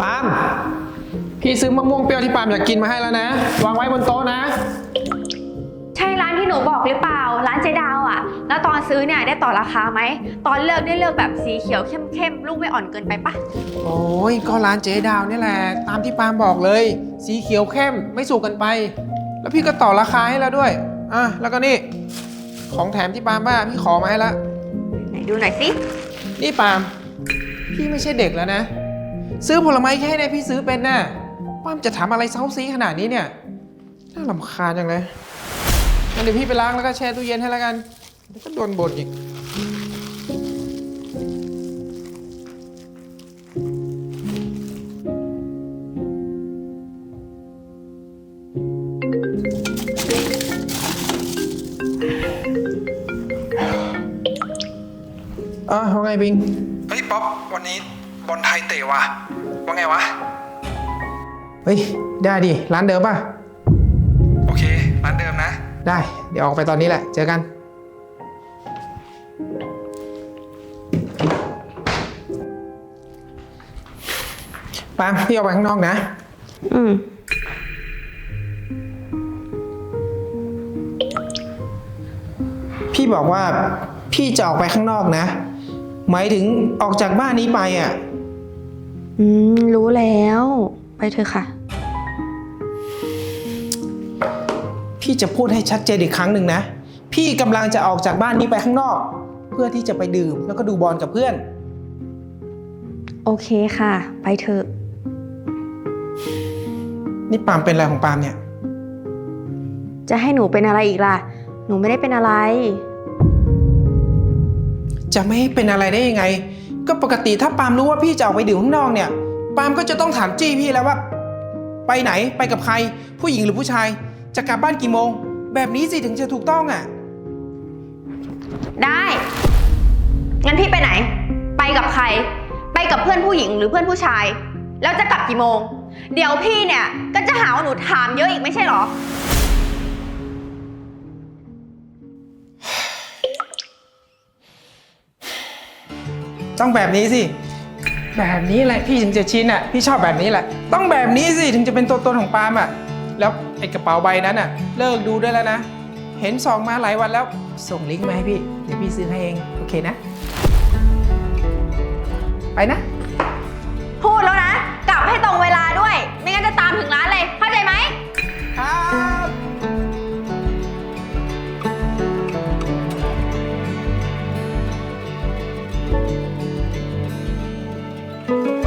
ปาล์มพี่ซื้อมะม่วงเปรี้ยวที่ปาล์มอยากกินมาให้แล้วนะ วางไว้บนโต๊ะนะ ใช่ร้านที่หนูบอกหรือเปล่า ร้านเจดาวอะแล้วตอนซื้อเนี่ยได้ต่อราคาไหม ตอนเลือกได้เลือกแบบสีเขียวเข้มๆ ลูกไม่อ่อนเกินไปปะโอ้ยก็ร้านเจ๊ดาวนี่แหละ ตามที่ปาล์มบอกเลย สีเขียวเข้มไม่สุกเกันไป แล้วพี่ก็ต่อราคาให้แล้วด้วย อะ แล้วก็นี่ ของแถมที่ปาล์มบ้าพี่ขอมาให้ละ ไหนดูหน่อยสิ นี่ปาล์ม พี่ไม่ใช่เด็กแล้วนะ ซื้อผลไม้แค่นี้พี่ซื้อเป็นน่ะปามจะทำอะไรเซาซีขนาดนี้เนี่ย น่าลำคาญจังเลยงั้นเดี๋ยวพี่ไปล้างแล้วก็แช่ตู้เย็นให้แล้วกันเดี๋ยวก็โดนบ่นอีก อะว่าไงบิง วันนี้บอลไทยเตะว่ะ ว่าไงวะ เฮ้ย ได้ดิ ร้านเดิมป่ะ โอเค ร้านเดิมนะ ได้ เดี๋ยวออกไปตอนนี้แหละ เจอกัน ปาล์มพี่ออกไปข้างนอกนะ อืม พี่บอกว่าพี่จะออกไปข้างนอกนะ หมายถึงออกจากบ้านนี้ไปอะ อืม รู้แล้ว ไปเถอะค่ะ พี่จะพูดให้ชัดเจนอีกครั้งหนึ่งนะ พี่กำลังจะออกจากบ้านนี้ไปข้างนอก เพื่อที่จะไปดื่มแล้วก็ดูบอลกับเพื่อน โอเคค่ะ ไปเถอะ นี่ปาล์มเป็นอะไรของปาล์มเนี่ย จะให้หนูเป็นอะไรอีกล่ะ หนูไม่ได้เป็นอะไร จะไม่ให้เป็นอะไรได้ยังไง ก็ปกติถ้าปาล์มรู้ว่าพี่จะออกไปดื่มข้างนอกเนี่ย ปาล์มก็จะต้องถามจี้พี่แล้วว่า ไปไหนไปกับใคร ผู้หญิงหรือผู้ชาย จะกลับบ้านกี่โมง แบบนี้สิถึงจะถูกต้องอะ ได้ งั้นพี่ไปไหน ไปกับใคร ไปกับเพื่อนผู้หญิงหรือเพื่อนผู้ชาย แล้วจะกลับกี่โมง เดี๋ยวพี่เนี่ยก็จะหาว่าหนูถามเยอะอีกไม่ใช่หรอ ต้องแบบนี้สิ แบบนี้แหละพี่ถึงจะชินอะ พี่ชอบแบบนี้แหละ ต้องแบบนี้สิถึงจะเป็นตัวตนของปาล์มอะ แล้วไอ้กระเป๋าใบนั้นอะ เลิกดูได้แล้วนะ เห็นซองมาหลายวันแล้ว ส่งลิงก์มาให้พี่ เดี๋ยวพี่ซื้อให้เอง โอเคนะ ไปนะ พูดแล้วนะ ครับ